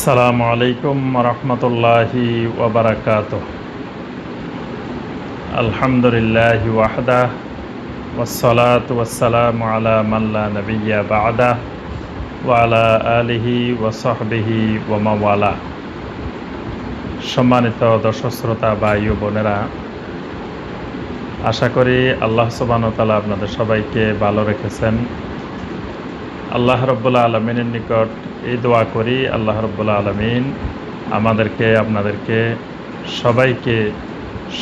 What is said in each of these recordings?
আসসালামু আলাইকুম রহমতুল্লাহি ওবরাকাত আলহামদুলিল্লাহ ওয়াহদা ওসলাত ওয়াসালাম আলা মাল্লা নবিয়া বাদা ওয়ালা আলিহি ওসহবিহি ওমাওয়ালা সম্মানিত দর্শক শ্রোতা বোনেরা, আশা করি আল্লাহ সুবাহতালা আপনাদের সবাইকে ভালো রেখেছেন। আল্লাহ রব্বুল্লা আলমিনের নিকট এই দোয়া করি, আল্লাহ রব্বুল্লা আলমিন আমাদেরকে, আপনাদেরকে সবাইকে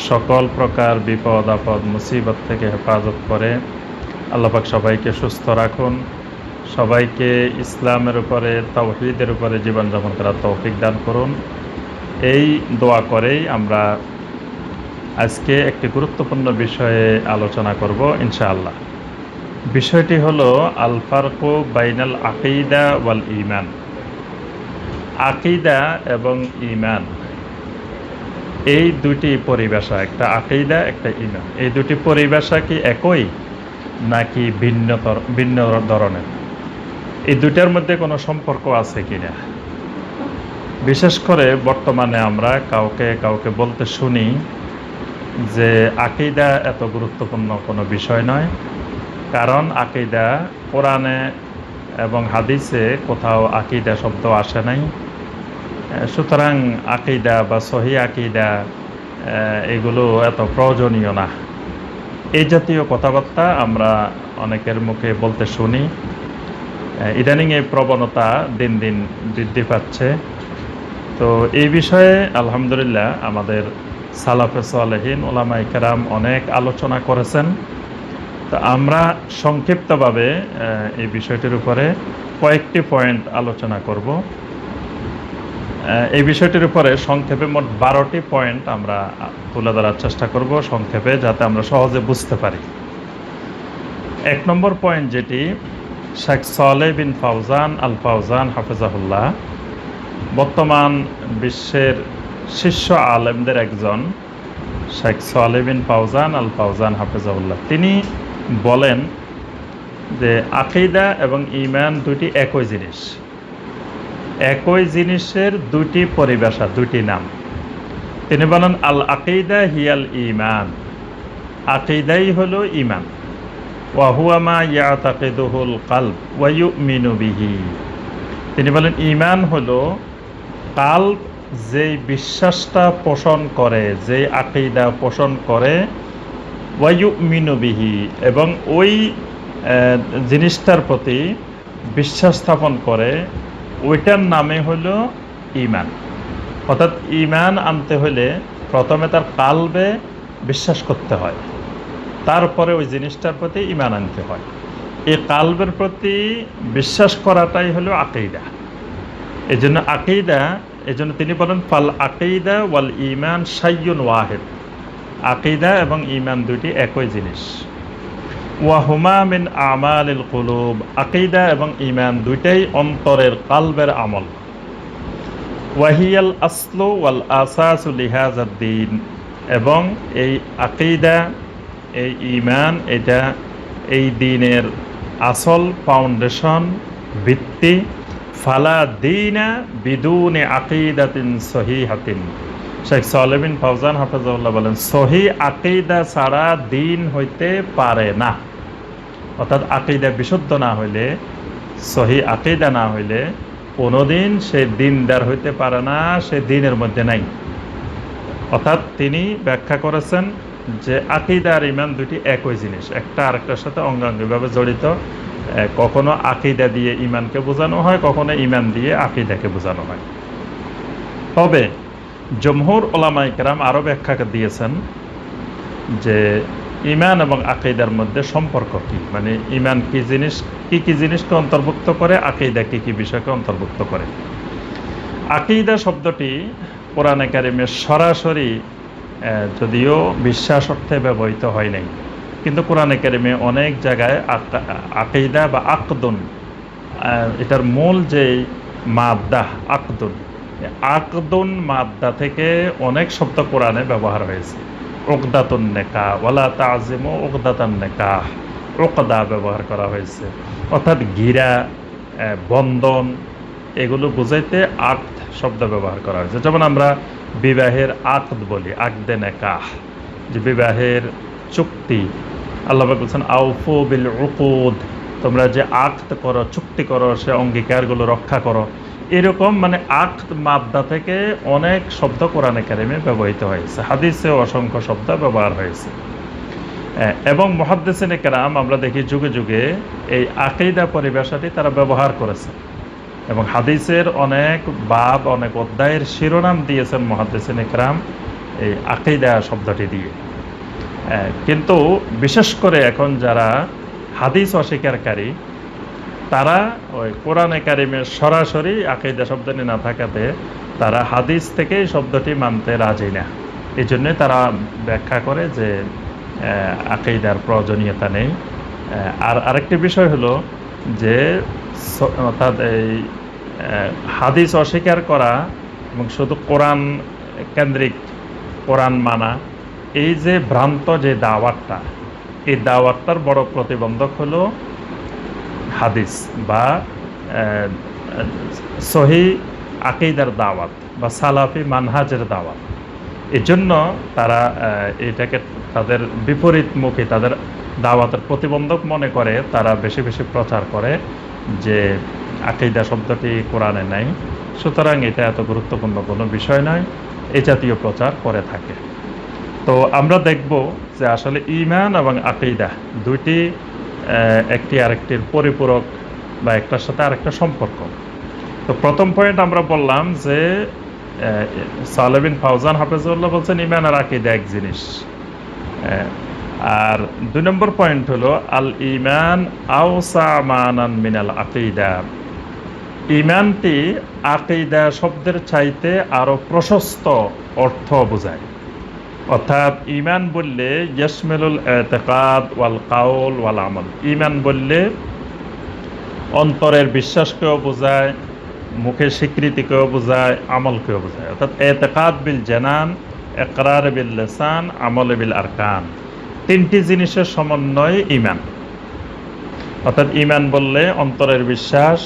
সকল প্রকার বিপদ, আপদ, মুসিবত থেকে হেফাজত করে আল্লাপাক সবাইকে সুস্থ রাখুন। সবাইকে ইসলামের উপরে তৌহিদের উপরে জীবনযাপন করার তৌফিক দান করুন। এই দোয়া করেই আমরা আজকে একটি গুরুত্বপূর্ণ বিষয়ে আলোচনা করব, ইনশাআল্লাহ। বিষয়টি হলো আল ফারকু বাইনাল আকিদা ওয়াল ইমান আকিদা এবং ইমান এই দুটি পরিভাষা, একটা আকিদা, একটা ইমান এই দুটি পরিভাষা কি একই, নাকি ভিন্ন ভিন্ন ধরনের? এই দুটার মধ্যে কোনো সম্পর্ক আছে কি না বিশেষ করে বর্তমানে আমরা কাউকে কাউকে বলতে শুনি যে আকিদা এত গুরুত্বপূর্ণ কোনো বিষয় নয়। কারণ আকিদা কোরআনে এবং হাদিসে কোথাও আকিদা শব্দ আসে নাই। সুতরাং আকিদা বা সহি আকিদা এগুলো এত প্রয়োজনীয় না। এই জাতীয় কথাবার্তা আমরা অনেকের মুখে বলতে শুনি। ইদানিং এই প্রবণতা দিন দিন বৃদ্ধি পাচ্ছে। তো এই বিষয়ে আলহামদুলিল্লাহ আমাদের সালাফে সালেহীন ওলামাই কেরাম অনেক আলোচনা করেছেন। তো আমরা সংক্ষিপ্তভাবে এই বিষয়টির উপরে কয়েকটি পয়েন্ট আলোচনা করব। এই বিষয়টির উপরে সংক্ষেপে মোট বারোটি পয়েন্ট আমরা তুলে ধরার চেষ্টা করব সংক্ষেপে, যাতে আমরা সহজে বুঝতে পারি। এক নম্বর পয়েন্ট যেটি, শেখ সালে বিন ফাউজান আল ফাউজান হাফেজাহুল্লাহ, বর্তমান বিশ্বের শীর্ষ আলেমদের একজন, শেখ সালে বিন ফাউজান আল ফাউজান হাফেজাহুল্লাহ। তিনি বলেন যে আকিদা এবং ইমান দুটি একই জিনিস। একই জিনিসের দুটি পরিভাষা দুটি নাম। তিনি বলেন আল আকিদা হিয়াল ইমান আকিদাই হলো ইমান ওয়াহুয়ামা ইয়া তাকিদুহুল ওয়ায়ু মিনুবিহি তিনি বলেন ইমান হলো কাল্ব যেই বিশ্বাসটা পোষণ করে, যেই আকিদা পোষণ করে ওয়ায়ু মিনুবিহি এবং ওই জিনিসটার প্রতি বিশ্বাস স্থাপন করে, ওইটার নামে হলো ইমান অর্থাৎ ইমান আনতে হলে প্রথমে তার কালবে বিশ্বাস করতে হয়। তারপরে ওই জিনিসটার প্রতি ইমান আনতে হয়। এই কালবের প্রতি বিশ্বাস করাটাই হলো আকেইদা এই জন্য আকেইদা এই জন্য তিনি বলেন, ফাল আকেইদা ওয়াল ইমান সাইয়ুন ওয়াহেদ। আকিদা এবং ইমান দুটি একই জিনিস। ওয়াহুমা মিন আমাল কুলুব, আকিদা এবং ইমান দুইটাই অন্তরের কালবের আমল। ওয়াহিয়াল আসলো ওয়াল আসাসুল দিন এবং এই আকিদা, এই ইমান, এটা এই দিনের আসল ফাউন্ডেশন, ভিত্তি। ফালা দিনা বিদুনে আকিদাতিন সহিহাতিন। শেখ সালেবিন ফৌজান হাফেজাউল্লাহ বলেন, সহি আকিদা ছাড়া দিন হইতে পারে না। অর্থাৎ আকিদা বিশুদ্ধ না হইলে, সহি আকিদা না হইলে কোনোদিন সে দিনদার হইতে পারে না, সে দিনের মধ্যে নাই। অর্থাৎ তিনি ব্যাখ্যা করেছেন যে আকিদা আর ইমান দুটি একই জিনিস, একটা আরেকটার সাথে অঙ্গাঙ্গিভাবে জড়িত। কখনো আকিদা দিয়ে ইমানকে বোঝানো হয়, কখনো ইমান দিয়ে আকিদাকে বোঝানো হয়। তবে জমহুর ওলামাই কেরাম আরও ব্যাখ্যা দিয়েছেন যে ইমান এবং আকিদার মধ্যে সম্পর্ক কি? মানে ইমান কি জিনিস, কি কি জিনিসকে অন্তর্ভুক্ত করে, আকিদা কি কি বিষয়কে অন্তর্ভুক্ত করে? আকিদা শব্দটি কোরআনে কারিমে সরাসরি যদিও বিশ্বাস অর্থে ব্যবহৃত হয় নাই, কিন্তু কোরআনে একাডেমি অনেক জায়গায় আকিদা বা আকদুন এটার মূল যে মাদ্দা আকদুন আকদুন মাদ্দা থেকে অনেক শব্দ কোরআনে ব্যবহার হয়েছে। ওকদাতুন নেকা ওলা তাজিম ওকদাতান নেকা ওকদা ব্যবহার করা হয়েছে। অর্থাৎ গিরা বন্ধন, এগুলো বুঝাইতে আক্ত শব্দ ব্যবহার করা হয়েছে। যেমন আমরা বিবাহের আকদ বলি, আকদে নেকাহ যে বিবাহের চুক্তি। আল্লাহ বলছেন, আউফু বিল উকুদ তোমরা যে আক্ত করো, চুক্তি করো, সে অঙ্গীকারগুলো রক্ষা করো। এরকম মানে আক্ত মাদ্দা থেকে অনেক শব্দ কোরআনে কারিমে ব্যবহৃত হয়েছে। হাদিসে অসংখ্য শব্দ ব্যবহার হয়েছে। হ্যাঁ, এবং মহাদ্দেসিন কেরাম আমরা দেখি যুগে যুগে এই আকিদা পরিভাষাটি তারা ব্যবহার করেছে। এবং হাদিসের অনেক বাব অনেক অধ্যায়ের শিরোনাম দিয়েছেন মহাদ্দেসিন কেরাম এই আকিদা শব্দটি দিয়ে। কিন্তু বিশেষ করে এখন যারা হাদিস অস্বীকারী তারা ওই কোরআনে কারিমের সরাসরি আকিদা শব্দটি না থাকাতে তারা হাদিস থেকে শব্দটি মানতে রাজি না। এই জন্যে তারা ব্যাখ্যা করে যে আকিদার প্রয়োজনীয়তা নেই। আর আরেকটি বিষয় হলো যে অর্থাৎ এই হাদিস অস্বীকার করা এবং শুধু কোরআন কেন্দ্রিক কোরআন মানা, এই যে ভ্রান্ত যে দাওয়াতটা, এই দাওয়াতটার বড় প্রতিবন্ধক হলো হাদিস বা সহি আকিদার দাওয়াত বা সালাফি মানহাজের দাওয়াত। এই জন্য তারা এটাকে তাদের বিপরীতমুখী, তাদের দাওয়াতের প্রতিবন্ধক মনে করে, তারা বেশি বেশি প্রচার করে যে আকিদা শব্দটি কোরআনে নাই। সুতরাং এটা এত গুরুত্বপূর্ণ কোনো বিষয় নয় এই জাতীয় প্রচার করে থাকে। তো আমরা দেখব যে আসলে ইমান এবং আকিদা দুইটি একটি আরেকটির পরিপূরক বা একটার সাথে আরেকটা সম্পর্ক। তো প্রথম পয়েন্ট আমরা বললাম যে সালেবিন ফাউজান হাফেজুল্লাহ বলছেন, ইমান আর আকিদা এক জিনিস। আর দুই নম্বর পয়েন্ট হলো, আল ইমান আউসা মানান মিনাল আকিদা। ইমানটি আকিদা শব্দের চাইতে আরও প্রশস্ত অর্থ বোঝায়। অর্থাৎ ইমান বললে ইয়াসমেলুল এতেকাদ ওয়াল কাউল ওয়াল আমল। ইমান বললে অন্তরের বিশ্বাসকেও বোঝায়, মুখের স্বীকৃতিকেও বোঝায়, আমলকেও বোঝায়। অর্থাৎ এতেকাদ বিল জানান একরার বিল লেসান, আমল বিল আরকান। তিনটি জিনিসের সমন্বয় ইমান অর্থাৎ ইমান বললে অন্তরের বিশ্বাস,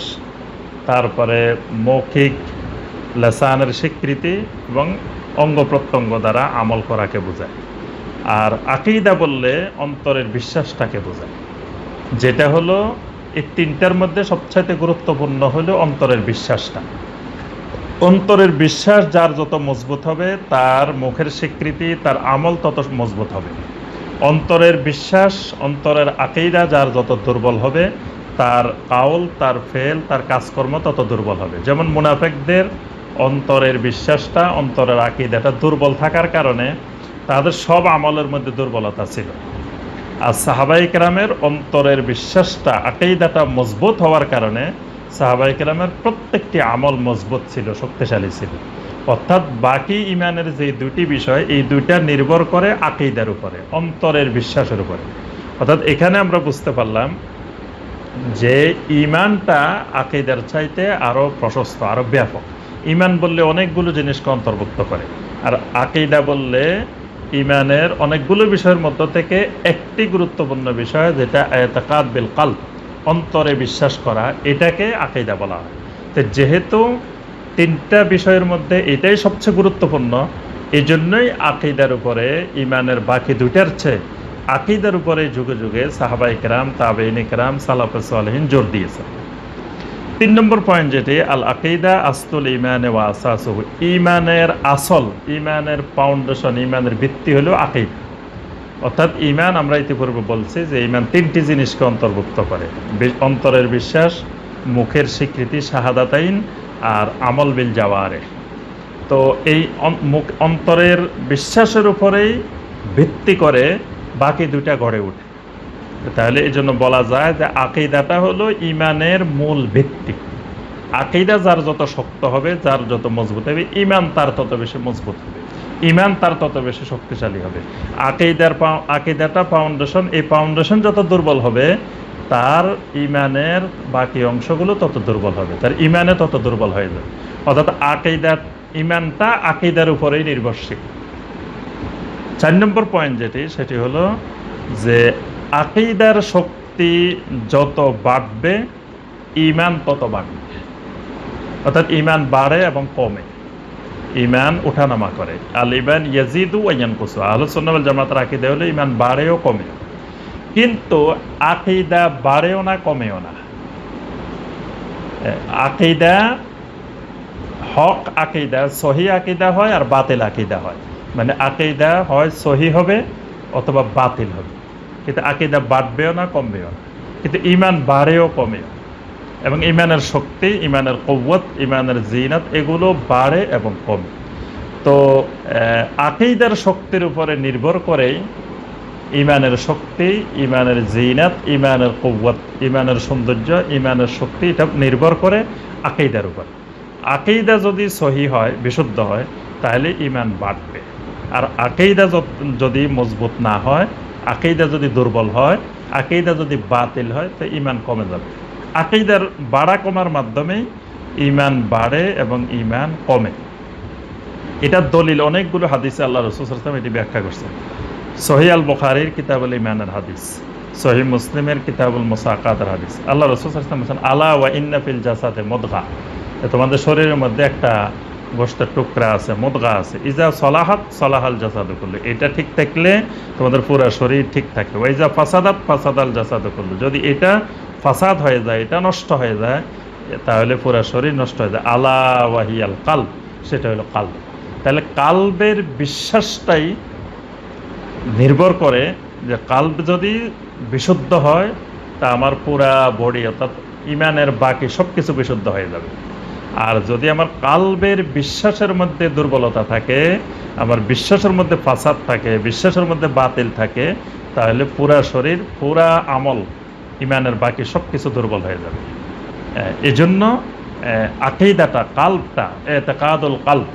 তারপরে মৌখিক লেসানের স্বীকৃতি এবং অঙ্গ প্রত্যঙ্গ দ্বারা আমল করাকে বোঝায়। আর আকিদা বললে অন্তরের বিশ্বাসটাকে বোঝায়। যেটা হলো, এই তিনটার মধ্যে সবচাইতে গুরুত্বপূর্ণ হলো অন্তরের বিশ্বাসটা। অন্তরের বিশ্বাস যার যত মজবুত হবে, তার মুখের স্বীকৃতি, তার আমল তত মজবুত হবে। অন্তরের বিশ্বাস, অন্তরের আকেইরা যার যত দুর্বল হবে, তার কাউল, তার ফেল, তার কাজকর্ম তত দুর্বল হবে। যেমন মুনাফেকদের অন্তরের বিশ্বাসটা, অন্তরের আকিদাটা দুর্বল থাকার কারণে তাদের সব আমলের মধ্যে দুর্বলতা ছিল। আর সাহাবাই কেরামের অন্তরের বিশ্বাসটা আকেইদাটা মজবুত হওয়ার কারণে সাহাবাই কেরামের প্রত্যেকটি আমল মজবুত ছিল, শক্তিশালী ছিল। অর্থাৎ বাকি ইমানের যে দুটি বিষয়, এই দুইটা নির্ভর করে আকেইদার উপরে, অন্তরের বিশ্বাসের উপরে। অর্থাৎ এখানে আমরা বুঝতে পারলাম যে ইমানটা আকেইদার চাইতে আরও প্রশস্ত, আরও ব্যাপক। ইমান বললে অনেকগুলো জিনিসকে অন্তর্ভুক্ত করে। আর আকেইদা বললে ইমানের অনেকগুলো বিষয়ের মধ্য থেকে একটি গুরুত্বপূর্ণ বিষয়, যেটা এতাকাদ বিল কাল অন্তরে বিশ্বাস করা, এটাকে আকেইদা বলা হয়। তো যেহেতু তিনটা বিষয়ের মধ্যে এটাই সবচেয়ে গুরুত্বপূর্ণ এই জন্যই আকিদার উপরে ইমানের বাকি দুইটার চেয়ে আকিদার উপরে যুগে যুগে সাহাবাই কেরাম তাবেইন সালহীন জোর দিয়েছে। তিন নম্বর পয়েন্ট যেটি আল আকিদা আস্তুল ইমানে ওয়া আসাসুহু ইমানের আসল ইমানের ফাউন্ডেশন ইমানের ভিত্তি হলো আকিদ। অর্থাৎ ইমান আমরা ইতিপূর্বে বলছি যে ইমান তিনটি জিনিসকে অন্তর্ভুক্ত করে। অন্তরের বিশ্বাস, মুখের স্বীকৃতি, শাহাদাতাইন আর আমল বিল যাওয়ারে তো এই মুখ অন্তরের বিশ্বাসের উপরেই ভিত্তি করে বাকি দুইটা গড়ে ওঠে তাহলে এই জন্য বলা যায় যে আকিদাটা হলো ইমানের মূল ভিত্তি। আকিদা যার যত শক্ত হবে, যার যত মজবুত হবে, ইমান তার তত বেশি মজবুত হবে। ইমান তার তত বেশি শক্তিশালী হবে। আকিদার আকিদাটা ফাউন্ডেশন এই ফাউন্ডেশন যত দুর্বল হবে, তার ইমানের বাকি অংশগুলো তত দুর্বল হবে। তার ইমানে তত দুর্বল হয়ে যাবে। অর্থাৎ আকিদার ইমানটা আকিদার উপরেই নির্ভরশীল। চার নম্বর পয়েন্ট যেটি, সেটি হলো যে আকিদার শক্তি যত বাড়বে ইমান তত বাড়বে। অর্থাৎ ইমান বাড়ে এবং কমে। ইমান ওঠানামা করে। আল ইমান ইয়াজিদু ওয়াইয়ান কুসু আহলুসুন্নাল জামাতের আকিদা হলো ইমান বাড়েও কমে কিন্তু আকিদা বাড়েও না, কমেও না। আকিদা হক আকিদা, সহি আকিদা হয় আর বাতিল আকিদা হয়। মানে আকিদা হয় সহি হবে অথবা বাতিল হবে। কিন্তু আকিদা বাড়বেও না, কমবেও না। কিন্তু ইমান বাড়েও, কমেও। এবং ইমানের শক্তি ইমানের কৌয়ত ইমানের জিনাত, এগুলো বাড়ে এবং কমে। তো আকিদার শক্তির উপরে নির্ভর করেই ইমানের শক্তি ইমানের জিনাত ইমানের কৌয়ত ইমানের সৌন্দর্য ইমানের শক্তি, এটা নির্ভর করে আকিদার উপর। আকিদা যদি সহি হয়, বিশুদ্ধ হয়, তাহলে ইমান বাড়বে। আর যত- যদি মজবুত না হয় আকিদা যদি দুর্বল হয়, আকিদা যদি বাতিল হয়, তো ইমান কমে যাবে। আকিদার বাড়া কমার মাধ্যমে ইমান বাড়ে এবং ইমান কমে। এটা দলিল, অনেকগুলো হাদিসে আল্লাহ রসুল এটি ব্যাখ্যা করছে সহি আল বুখারির কিতাবুল ইমানের হাদিস সহি মুসলিমের কিতাবুল মুসাকাতের হাদিস। আল্লাহ রসুল আলা ওয়া ইন্নাফিল জাসাতে মদগা। তোমাদের শরীরের মধ্যে একটা গোষ্ঠের টুকরা আছে, মুদগা আছে। ইজা সলাহাত, সলাহাল জাসাদু করলে এটা ঠিক থাকলে তোমাদের পুরো শরীর ঠিক থাকে ওইজা ফাসাদাত, ফাসাদাল জাসাদু করলে যদি এটা ফাসাদ হয়ে যায়, এটা নষ্ট হয়ে যায়, তাহলে পুরো শরীর নষ্ট হয়ে যায়। আলা ওয়াহিয়াল কাল সেটা হলো কাল তাহলে কালবের বিশ্বাসটাই নির্ভর করে যে কাল্ব যদি বিশুদ্ধ হয়, তা আমার পুরা বডি অর্থাৎ ইমানের বাকি সব কিছু বিশুদ্ধ হয়ে যাবে। আর যদি আমার কালবের বিশ্বাসের মধ্যে দুর্বলতা থাকে আমার বিশ্বাসের মধ্যে ফাসাদ থাকে বিশ্বাসের মধ্যে বাতিল থাকে তাহলে পুরা শরীর পুরা আমল ইমানের বাকি সব কিছু দুর্বল হয়ে যাবে। এজন্য আহ, আকিদাটা কাল্পটা এতেকাদুল কাল্প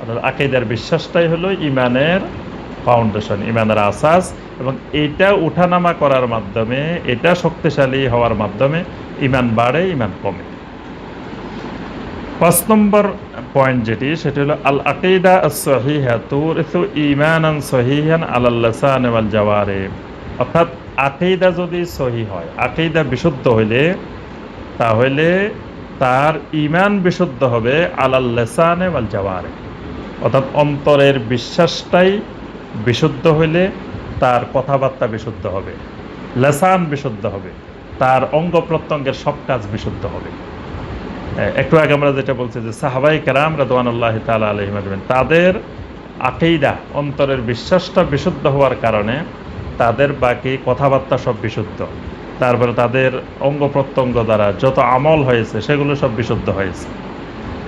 অর্থাৎ আকিদার বিশ্বাসটাই হলো ইমানের ফাউন্ডেশন ইমানের আসাস এবং এটা উঠানামা করার মাধ্যমে এটা শক্তিশালী হওয়ার মাধ্যমে ইমান বাড়ে ইমান কমে। পাঁচ নম্বর পয়েন্ট যেটি, সেটি হলো আল আকিদা সহিহা তুরিসু জাওয়ারে। অর্থাৎ, আকিদা যদি সহি হয়, আকিদা বিশুদ্ধ হইলে, তাহলে তার ইমান বিশুদ্ধ হবে আলাল লিসানে ওয়াল জাওয়ারে। অর্থাৎ, অন্তরের বিশ্বাসটাই বিশুদ্ধ হইলে তার কথাবার্তা বিশুদ্ধ হবে, লেসান বিশুদ্ধ হবে, তার অঙ্গ প্রত্যঙ্গের সব কাজ বিশুদ্ধ হবে। একটু আগে আমরা যেটা বলছি যে সাহাবাই কেরাম রাদওয়ানুল্লাহ তালা আলহিম তাদের আকেইদা অন্তরের বিশ্বাসটা বিশুদ্ধ হওয়ার কারণে তাদের বাকি কথাবার্তা সব বিশুদ্ধ। তারপরে তাদের অঙ্গ প্রত্যঙ্গ দ্বারা যত আমল হয়েছে, সেগুলো সব বিশুদ্ধ হয়েছে।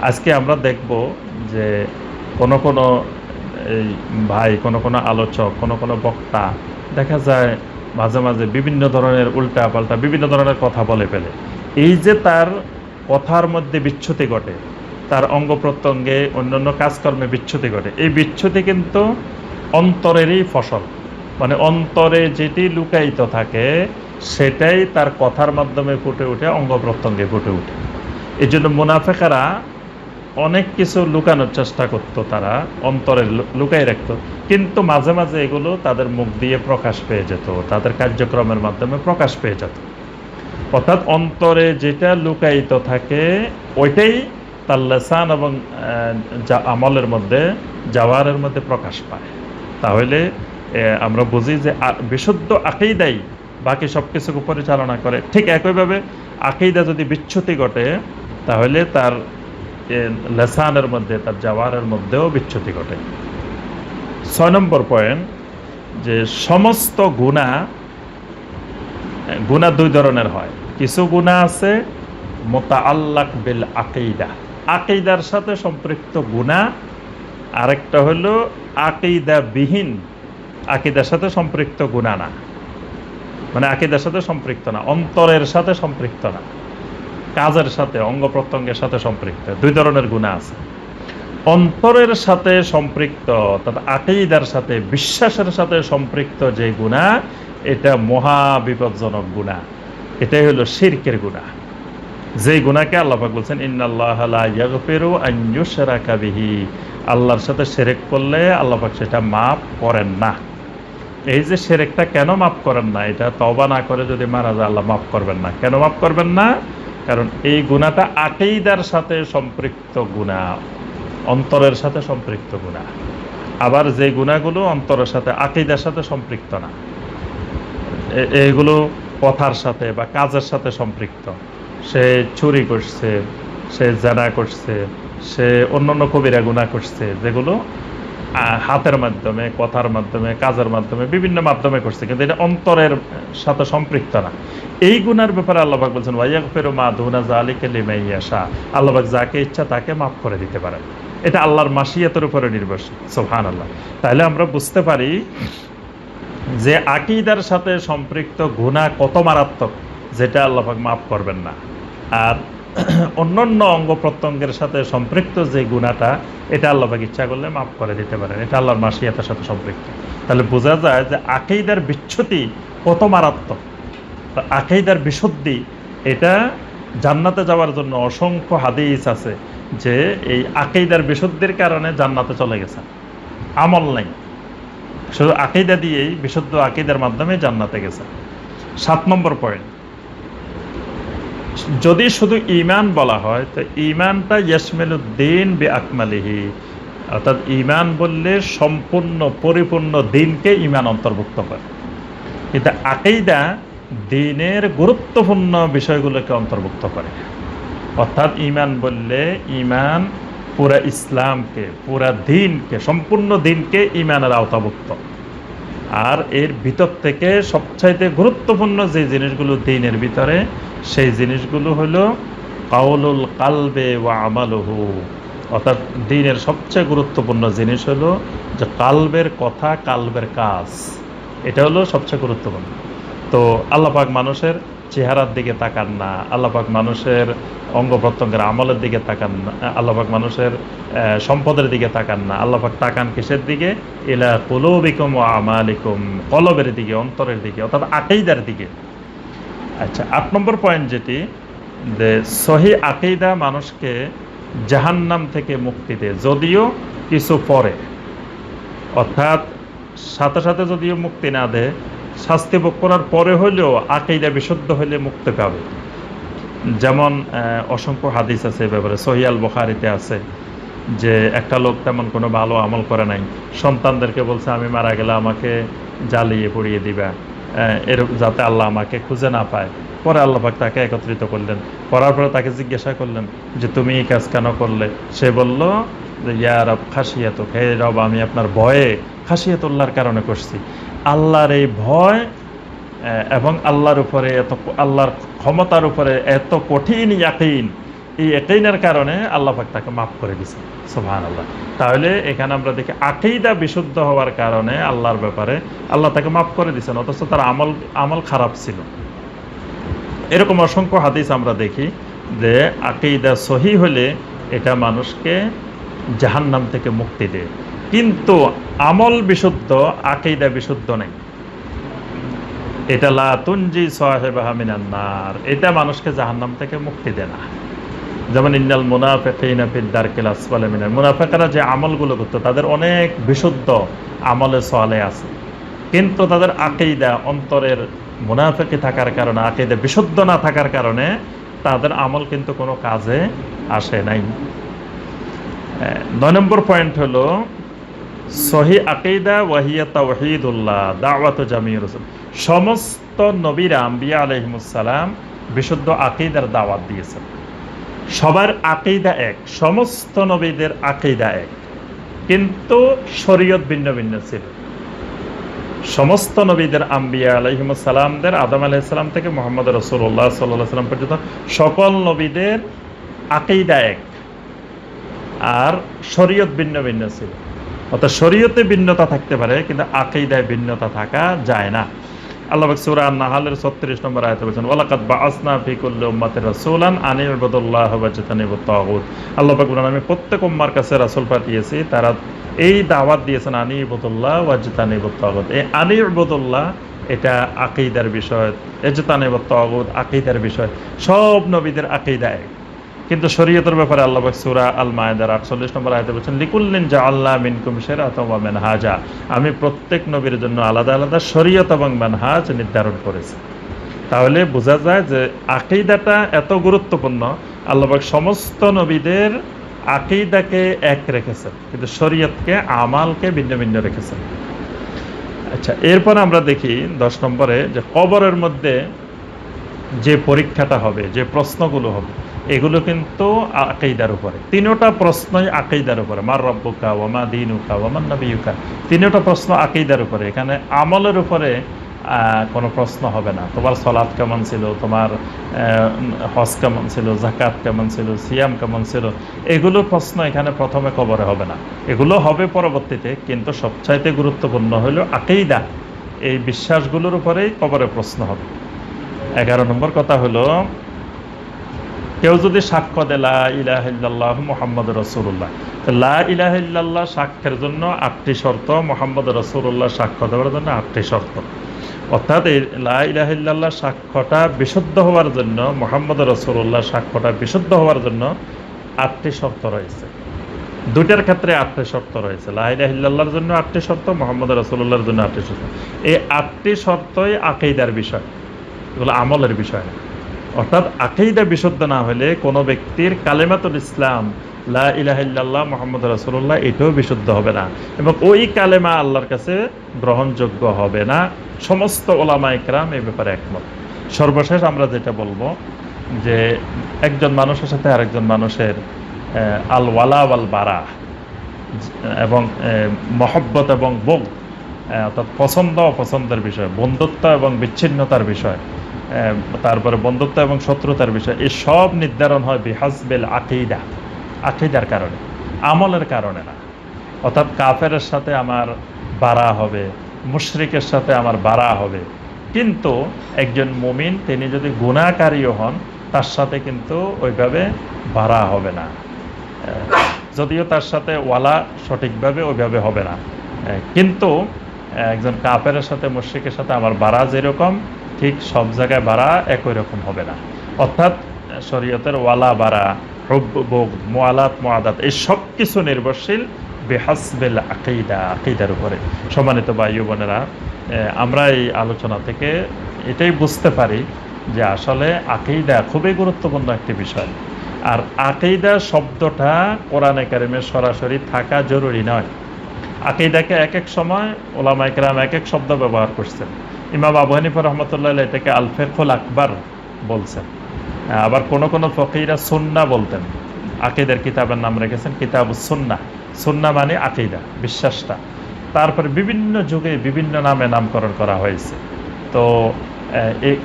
আজকে আমরা দেখব যে কোনো কোনো এই ভাই, কোনো কোনো আলোচক, কোনো কোনো বক্তা, দেখা যায় মাঝে মাঝে বিভিন্ন ধরনের উল্টা পাল্টা বিভিন্ন ধরনের কথা বলে ফেলে। এই যে তার কথার মধ্যে বিচ্ছুতি ঘটে, তার অঙ্গ প্রত্যঙ্গে অন্যান্য কাজকর্মে বিচ্ছুতি ঘটে। এই বিচ্ছুতি কিন্তু অন্তরেরই ফসল। মানে অন্তরে যেটি লুকায়িত থাকে, সেটাই তার কথার মাধ্যমে ফুটে উঠে, অঙ্গ প্রত্যঙ্গে ফুটে উঠে। এই জন্য মুনাফেকারা অনেক কিছু লুকানোর চেষ্টা করতো তারা, অন্তরে লুকাই রাখতো। কিন্তু মাঝে মাঝে এগুলো তাদের মুখ দিয়ে প্রকাশ পেয়ে যেত, তাদের কার্যক্রমের মাধ্যমে প্রকাশ পেয়ে যেত। অর্থাৎ অন্তরে যেটা লুকায়িত থাকে, ওইটাই তার লেসান এবং যা আমলের মধ্যে জাওয়ারের মধ্যে প্রকাশ পায়। তাহলে আমরা বুঝি যে বিশুদ্ধ আকেইদাই বাকি সব কিছুকে পরিচালনা করে। ঠিক একইভাবে আকেইদা যদি বিচ্ছুতি ঘটে, তাহলে তার লেসানের মধ্যে, তার জাওয়ারের মধ্যেও বিচ্ছুতি ঘটে। ছয় নম্বর পয়েন্ট যে সমস্ত গুণা গুণা দুই ধরনের হয়। কিছু গুণা আছে মোতা আল্লাক বিল আকেইদা আকেইদার সাথে সম্পৃক্ত গুণা আরেকটা হলো আকেইদা বিহীন আকিদার সাথে সম্পৃক্ত গুণা না। মানে আকিদার সাথে সম্পৃক্ত না, অন্তরের সাথে সম্পৃক্ত না। কাজের সাথে, অঙ্গ প্রত্যঙ্গের সাথে সম্পৃক্ত। দুই ধরনের গুণা আছে। অন্তরের সাথে সম্পৃক্ত, অর্থাৎ আকিদার সাথে, বিশ্বাসের সাথে সম্পৃক্ত যে গুণা এটা মহা বিপজ্জনক গুণা। এটাই হলো শিরকের গুণা। যে গুণাকে আল্লাহ পাক বলছেন, ইন্নাল্লাহ আল্লাহর সাথে সেরেক করলে আল্লাহ পাক সেটা মাফ করেন না। এই যে সেরেকটা কেন মাফ করেন না? এটা তবা না করে যদি মারা যায়, আল্লাহ মাফ করবেন না। কেন মাফ করবেন না? কারণ এই গুণাটা আকেইদার সাথে সম্পৃক্ত গুণা। অন্তরের সাথে সম্পৃক্ত গুণা। আবার যে গুণাগুলো অন্তরের সাথে আকেইদার সাথে সম্পৃক্ত না। এইগুলো কথার সাথে বা কাজের সাথে সম্পৃক্ত। সে চুরি করছে, সে জানা করছে, সে অন্যান্য কবিরা গুণা করছে, যেগুলো হাতের মাধ্যমে, কথার মাধ্যমে, কাজের মাধ্যমে, বিভিন্ন মাধ্যমে করছে, কিন্তু এটা অন্তরের সাথে সম্পৃক্ত না। এই গুণার ব্যাপারে আল্লাহবাক বলছেন ওয়াইয়াক ফেরো মা দুনা জালিকে লিমাইয়াশা আল্লাহবাক যাকে ইচ্ছা তাকে মাফ করে দিতে পারেন। এটা আল্লাহর মাসিয়াতের উপরে নির্ভরশীল। সোহান আল্লাহ তাহলে আমরা বুঝতে পারি যে আকিদার সাথে সম্পৃক্ত গুণা কত মারাত্মক, যেটা আল্লাহাক মাফ করবেন না। আর অন্যান্য অঙ্গ প্রত্যঙ্গের সাথে সম্পৃক্ত যে গুণাটা এটা আল্লাহাক ইচ্ছা করলে মাফ করে দিতে পারেন। এটা আল্লাহর মাসিয়াতের সাথে সম্পৃক্ত। তাহলে বোঝা যায় যে আকিদার বিচ্ছুতি কত মারাত্মক। তা আকিদার বিশুদ্ধি, এটা জান্নাতে যাওয়ার জন্য অসংখ্য হাদিস আছে যে এই আকেইদার বিশুদ্ধির কারণে জান্নাতে চলে গেছে। আমল নাই। শুধু আকিদা দিয়েই বিশুদ্ধ আকিদার মাধ্যমে জান্নাতে গেছে। সাত নম্বর পয়েন্ট যদি শুধু ইমান বলা হয়, তো ইমানটা ইয়াসমেলুদ্দিন বে আকমালিহি অর্থাৎ ইমান বললে সম্পূর্ণ, পরিপূর্ণ দিনকে ইমান অন্তর্ভুক্ত করে। কিন্তু আকিদা দিনের গুরুত্বপূর্ণ বিষয়গুলোকে অন্তর্ভুক্ত করে। অর্থাৎ ইমান বললে ইমান পুরা ইসলামকে, পুরা দিনকে, সম্পূর্ণ দিনকে ইমানের আওতাভুক্ত। আর এর ভিতর থেকে সবচাইতে গুরুত্বপূর্ণ যে জিনিসগুলো দিনের ভিতরে, সেই জিনিসগুলো হলো কাউলুল কালবে ওয়া আমালুহু। অর্থাৎ দিনের সবচেয়ে গুরুত্বপূর্ণ জিনিস হলো যে কালবের কথা, কালবের কাজ। এটা হলো সবচেয়ে গুরুত্বপূর্ণ। তো আল্লাপাক মানুষের চেহারার দিকে তাকান না আল্লাপাক মানুষের অঙ্গ প্রত্যঙ্গের আমলের দিকে তাকান না আল্লাপাক মানুষের সম্পদের দিকে তাকান না আল্লাপাক তাকান কিসের দিকে? এলা কলবিকম ও আমালিকুম, কলবের দিকে, অন্তরের দিকে, অর্থাৎ আকেইদার দিকে। আচ্ছা আট নম্বর পয়েন্ট যেটি, যে সহি আকেইদা মানুষকে জাহান্নাম থেকে মুক্তি দেয়, যদিও কিছু পরে। অর্থাৎ সাথে সাথে যদিও মুক্তি না দেয় শাস্তি ভোগ করার পরে হলেও আকেইদা বিশুদ্ধ হলে মুক্তি পাবে। যেমন অসংখ্য হাদিস আছে এ ব্যাপারে। সহিয়াল বখারিতে আছে যে একটা লোক তেমন কোনো ভালো আমল করে নাই। সন্তানদেরকে বলছে, আমি মারা গেলে আমাকে জ্বালিয়ে পড়িয়ে দিবা। এর যাতে আল্লাহ আমাকে খুঁজে না পায়। পরে আল্লাহ পাক তাকে একত্রিত করলেন। করার পরে তাকে জিজ্ঞাসা করলেন যে, তুমি এই কাজ কেন করলে? সে বলল যে ইয়া রব খাসিয়াত হে রব, আমি আপনার ভয়ে খাসিয়াতুল্লাহর কারণে করছি। আল্লাহর এই ভয় এবং আল্লাহর উপরে এত আল্লাহর ক্ষমতার উপরে এত কঠিন ইয়াকিন, এই একইনের কারণে আল্লাহ পাক তাকে মাফ করে দিছে সুবহান আল্লাহ তাহলে এখানে আমরা দেখি আকিদা বিশুদ্ধ হওয়ার কারণে আল্লাহর ব্যাপারে আল্লাহ তাকে মাফ করে দিয়েছেন, অথচ তার আমল আমল খারাপ ছিল। এরকম অসংখ্য হাদিস আমরা দেখি যে আকিদা সহি হলে এটা মানুষকে জাহান্নাম থেকে মুক্তি দেয়। কিন্তু আমল বিশুদ্ধ, আকিদা বিশুদ্ধ নেই। এটা লা তুনজি সাহেবাহা এটা মানুষকে জাহান্নাম থেকে মুক্তি দেয় না। যেমন ইন্নাল মুনাফিকিনা ফিদ দারকিল আসফালে মিনার মুনাফিকরা যে আমলগুলো করতো, তাদের অনেক বিশুদ্ধ আমলে সলে আছে। কিন্তু তাদের আকেইদা অন্তরের মুনাফেকি থাকার কারণে আকেইদা বিশুদ্ধ না থাকার কারণে তাদের আমল কিন্তু কোনো কাজে আসে নাই। নয় নম্বর পয়েন্ট হলো সহি আকিদা ওয়াহিয়া তাওহিদুল্লাহ, দাওয়াত জামিউর রসুল। সমস্ত নবীরা আম্বিয়া আলহিমুসালাম বিশুদ্ধ আকিদার দাওয়াত দিয়েছেন। সবার আকিদা এক, সমস্ত নবীদের আকিদা এক। কিন্তু শরীয়ত ভিন্ন ভিন্ন ছিল। সমস্ত নবীদের আম্বিয়া আলহিমসালামদের আদম আলাইসালাম থেকে মোহাম্মদ রসুল্লাহ সাল্লাহ সাল্লাম পর্যন্ত সকল নবীদের আকিদা এক। আর শরীয়ত ভিন্ন ভিন্ন ছিল। অর্থাৎ শরীয়তে ভিন্নতা থাকতে পারে, কিন্তু আকিদায় ভিন্নতা থাকা যায় না। আল্লাহ পাক সূরা আন-নাহলের 36 নম্বর আয়াতে বলেছেন, ওয়ালাকাদ বাআসনা ফি কুল্লি উম্মাতির রাসূলান আন ইবুদুল্লাহ ওয়া জাতানিবুত তাগুত। আল্লাহ পাক আমি কাছে এই আনি এই এটা বিষয় বিষয়, সব নবীদের আকিদা কিন্তু শরীয়তের ব্যাপারে আল্লাহ সুরা আল মায়েদার আটচল্লিশ নম্বর আয়তে বলছেন, লিকুল্লিন জা আল্লাহ মিনকুম শেরাতাম ওয়া মানহাজা। আমি প্রত্যেক নবীর জন্য আলাদা আলাদা শরীয়ত এবং মেনহাজ নির্ধারণ করেছি। তাহলে বোঝা যায় যে আকিদাটা এত গুরুত্বপূর্ণ আল্লাহবাক সমস্ত নবীদের আকিদাকে এক রেখেছেন, কিন্তু শরীয়তকে, আমালকে ভিন্ন ভিন্ন রেখেছেন। আচ্ছা এরপর আমরা দেখি দশ নম্বরে যে কবরের মধ্যে যে পরীক্ষাটা হবে, যে প্রশ্নগুলো হবে এগুলো কিন্তু আকেইদার উপরে। তিনোটা প্রশ্নই আকেইদার উপরে। মার রব্বুকা, ওমা দিনুকা, ওমান নবীকা তিনোটা প্রশ্ন আকেইদার উপরে। এখানে আমলের উপরে কোনো প্রশ্ন হবে না। তোমার সলাদ কেমন ছিল? তোমার হজ কেমন ছিল? জাকাত কেমন ছিল? সিয়াম কেমন ছিল? এগুলো প্রশ্ন এখানে প্রথমে কবরে হবে না। এগুলো হবে পরবর্তীতে, কিন্তু সবচাইতে গুরুত্বপূর্ণ হলো আকেইদা এই বিশ্বাসগুলোর উপরেই কবরে প্রশ্ন হবে। এগারো নম্বর কথা হলো কেউ যদি সাক্ষ্য দেয়, লা মোহাম্মদ রসুল্লাহ লা ইলাহিল্লাহ সাক্ষ্যের জন্য আটটি শর্ত মোহাম্মদ রসুল্লাহ সাক্ষ্য দেওয়ার জন্য আটটি শর্ত। অর্থাৎ এই লা সাক্ষ্যটা বিশুদ্ধ হওয়ার জন্য মোহাম্মদ রসুল্লাহ সাক্ষ্যটা বিশুদ্ধ হওয়ার জন্য আটটি শর্ত রয়েছে। দুইটার ক্ষেত্রে আটটি শর্ত রয়েছে। লাহিল্লাহর জন্য আটটি শর্ত মোহাম্মদ রসুল্লাহর জন্য আটটি শর্ত এই আটটি শর্তই আকেইদার বিষয়, এগুলো আমলের বিষয়। না অর্থাৎ আকেইদা বিশুদ্ধ না হলে কোনো ব্যক্তির কালেমাতুল ইসলাম, লা ইলাহিল্লাহ মোহাম্মদ রসুল্লাহ এটাও বিশুদ্ধ হবে না। এবং ওই কালেমা আল্লাহর কাছে গ্রহণযোগ্য হবে না। সমস্ত ওলামা একরাম এই ব্যাপারে একমত। সর্বশেষ আমরা যেটা বলব, যে একজন মানুষের সাথে আরেকজন মানুষের আল ওয়ালা ওয়াল বারা এবং মহব্বত এবং বোগ অর্থাৎ পছন্দ অপছন্দের বিষয়, বন্ধুত্ব এবং বিচ্ছিন্নতার বিষয় তারপরে বন্ধুত্ব এবং শত্রুতার বিষয় এই সব নির্ধারণ হয় বিহাসবেল আকিদা, আকিদার কারণে, আমলের কারণে না। অর্থাৎ কাফের সাথে আমার বাড়া হবে, মুশরিকের সাথে আমার বাড়া হবে। কিন্তু একজন মুমিন, তিনি যদি গুণাকারীও হন, তার সাথে কিন্তু ওইভাবে বাড়া হবে না। যদিও তার সাথে ওয়ালা সঠিকভাবে ওইভাবে হবে না। কিন্তু একজন কাপের সাথে মুশ্রিকের সাথে আমার বাড়া যেরকম ঠিক সব জায়গায় বাড়া একই রকম হবে না। অর্থাৎ, শরীয়তের ওয়ালা বাড়া হুব মোয়ালাত মোয়াদাত এই সব কিছু নির্ভরশীল বেহাসবেল আকিদা, আকিদার উপরে। সম্মানিত বায়ু বোনেরা আমরা এই আলোচনা থেকে এটাই বুঝতে পারি যে আসলে আকিদা খুবই গুরুত্বপূর্ণ একটি বিষয়। আর আকিদা শব্দটা কোরআনে কারিমে সরাসরি থাকা জরুরি নয়। আকিদাকে এক এক সময় ওলামা একরাম এক এক শব্দ ব্যবহার করছেন। ইমাম আবু হানিফা রহমতুল্লাহ এটাকে আলফেকুল আকবর বলছেন। আবার কোন কোন ফকিরা সুন্না বলতেন। আকিদের কিতাবের নাম রেখেছেন কিতাব সুন্না। সুন্না মানে আকিদা, বিশ্বাসটা। তারপরে বিভিন্ন যুগে বিভিন্ন নামে নামকরণ করা হয়েছে। তো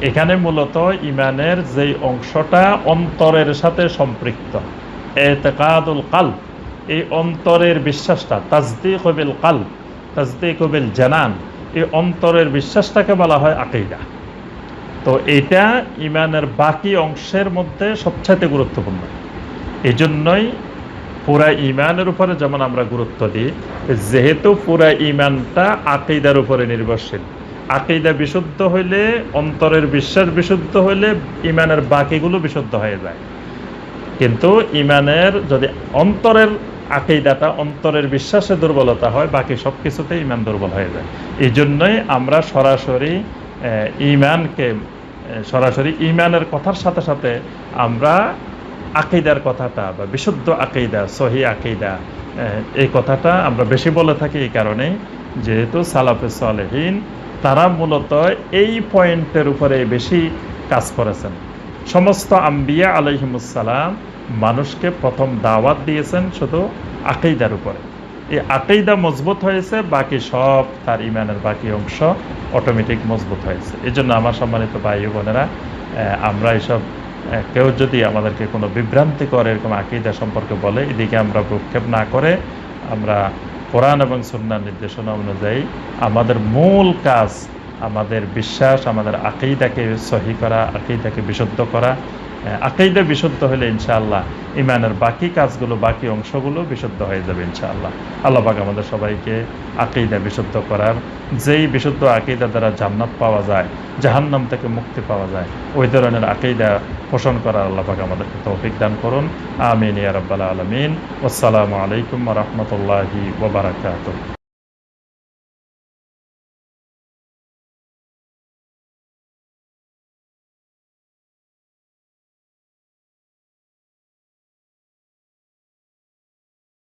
এখানে মূলত ইমানের যেই অংশটা অন্তরের সাথে সম্পৃক্ত। এতেকাদুল কাল এই অন্তরের বিশ্বাসটা, তাজদিক হবিল কাল তাজদিক হবিল জানান এই অন্তরের বিশ্বাসটাকে বলা হয় আকিদা। তো এটা ইমানের বাকি অংশের মধ্যে সবচাইতে গুরুত্বপূর্ণ। এই জন্যই পুরা ইমানের উপরে যেমন আমরা গুরুত্ব দিই, যেহেতু পুরা ইমানটা আকিদার উপরে নির্ভরশীল। আকিদা বিশুদ্ধ হইলে, অন্তরের বিশ্বাস বিশুদ্ধ হইলে ইমানের বাকিগুলো বিশুদ্ধ হয়ে যায়। কিন্তু ইমানের যদি অন্তরের আকিদাটা অন্তরের বিশ্বাসে দুর্বলতা হয়, বাকি সব কিছুতে ইমান দুর্বল হয়ে যায়। এই জন্যই আমরা সরাসরি ইমানকে সরাসরি ইমানের কথার সাথে সাথে আমরা আকিদার কথাটা বা বিশুদ্ধ আকিদা, সহি আকিদা এই কথাটা আমরা বেশি বলে থাকি এই কারণে যেহেতু সালাফে সালেহীন তারা মূলত এই পয়েন্টের উপরে বেশি কাজ করেছেন। সমস্ত আম্বিয়া আলহিমুসালাম মানুষকে প্রথম দাওয়াত দিয়েছেন শুধু আকেইদার উপরে। এই আকেইদা মজবুত হয়েছে, বাকি সব তার ইমানের বাকি অংশ অটোমেটিক মজবুত হয়েছে। এই জন্য আমার সম্মানিত ভাই বোনেরা আমরা এসব কেউ যদি আমাদেরকে কোনো বিভ্রান্তি করে এরকম আকিদা সম্পর্কে বলে, এদিকে আমরা প্রক্ষেপ না করে আমরা কোরআন এবং সুন্নার নির্দেশনা অনুযায়ী আমাদের মূল কাজ, আমাদের বিশ্বাস, আমাদের আকিদাকে সহি করা আকিদাকে বিশুদ্ধ করা আকিদা বিশুদ্ধ হলে ইনশাআল্লাহ ইমানের বাকি কাজগুলো, বাকি অংশগুলো বিশুদ্ধ হয়ে যাবে ইনশাআল্লাহ। আল্লাহ পাক আমাদের সবাইকে আকিদা বিশুদ্ধ করার যেই বিশুদ্ধ আকিদা দ্বারা জান্নাত পাওয়া যায়, জাহান্নাম থেকে মুক্তি পাওয়া যায়, ওই ধরনের আকিদা পোষণ করার আল্লাহ পাক আমাদেরকে তৌফিক দান করুন। আমিন ইয়া রাব্বাল আলামিন। আসসালামু আলাইকুম রাহমাতুল্লাহি ওয়া বারাকাতুহু।